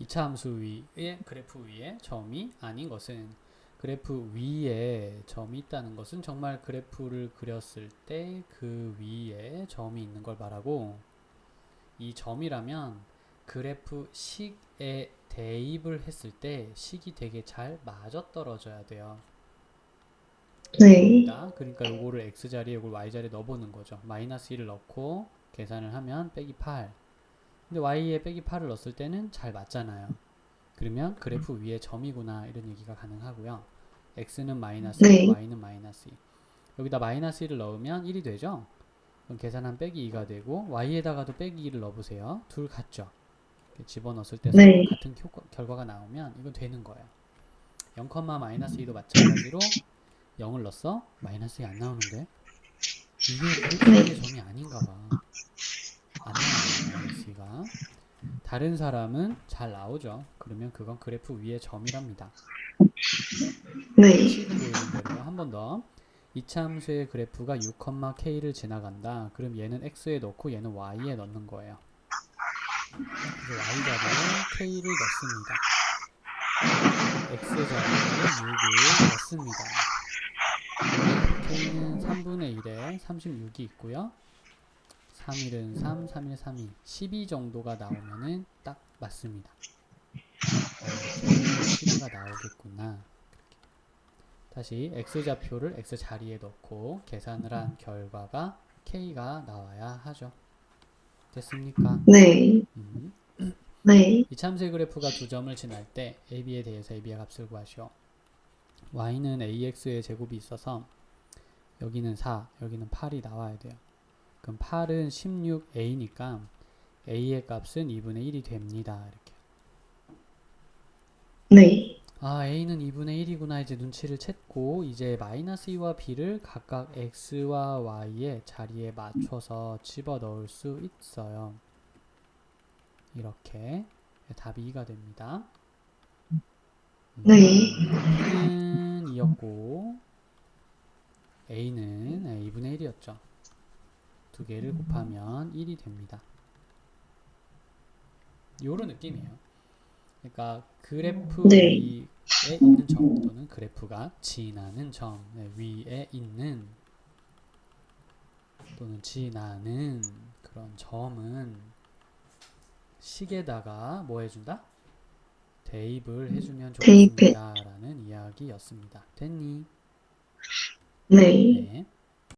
2차 함수 위에 그래프 위에 점이 아닌 것은 그래프 위에 점이 있다는 것은 정말 그래프를 그렸을 때 그 위에 점이 있는 걸 말하고 이 점이라면 그래프 식에 대입을 했을 때 식이 되게 잘 맞아떨어져야 돼요. 네. 다 그러니까 요거를 x 자리에 요걸 y 자리에 넣어보는 거죠. 마이너스 1을 넣고 계산을 하면 빼기 8. 근데 y에 빼기 8을 넣었을 때는 잘 맞잖아요. 그러면 그래프 위에 점이구나 이런 얘기가 가능하고요. x는 마이너스 네. 1, y는 마이너스 2. 여기다 마이너스 1을 넣으면 1이 되죠? 그럼 계산한 빼기 2가 되고 y에다가도 빼기 2를 넣어보세요. 둘 같죠? 집어넣었을 때 네. 같은 효과, 결과가 나오면 이건 되는 거예요. 0, 마이너스 2도 마찬가지로 0을 넣었어? 마이너스 2 안 나오는데? 이게 그래프의 점이 아닌가 봐. 2가. 다른 사람은 잘 나오죠. 그러면 그건 그래프 위에 점이랍니다. 네. 식은 보이는 대로 한번 더. 이차함수의 그래프가 6,k를 지나간다. 그럼 얘는 x에 넣고 얘는 y에 넣는 거예요. 그래서 y 자리에 k를 넣습니다. x 자리에 6을 넣습니다. k는 3분의 1에 36이 있고요. 3일은 3, 3일 3이 12 정도가 나오면은 딱 맞습니다. 어, k는 12가 나오겠구나. 다시 x좌표를 x 자리에 넣고 계산을 한 결과가 k가 나와야 하죠. 됐습니까? 네. 음. 네. 이 참수의 그래프가 두 점을 지날 때 AB에 대해서 AB의 값을 구하시오. y는 AX의 제곱이 있어서 여기는 4, 여기는 8이 나와야 돼요. 그럼 8은 16A니까 A의 값은 2분의 1이 됩니다. 이렇게. 네. 아, A는 2분의 1이구나. 이제 눈치를 챘고, 이제 마이너스 2와 B를 각각 X와 Y의 자리에 맞춰서 집어 넣을 수 있어요. 이렇게. 답이 2가 됩니다. 네. B는 2였고, A는 2분의 1이었죠. 두 개를 곱하면 1이 됩니다. 요런 느낌이에요. 그러니까 그래프 네. 위에 있는 점 또는 그래프가 지나는 점 네, 위에 있는 또는 지나는 그런 점은 식에다가 뭐 해준다? 대입을 해주면 대입해. 좋겠습니다. 라는 이야기였습니다. 됐니? 네. 네.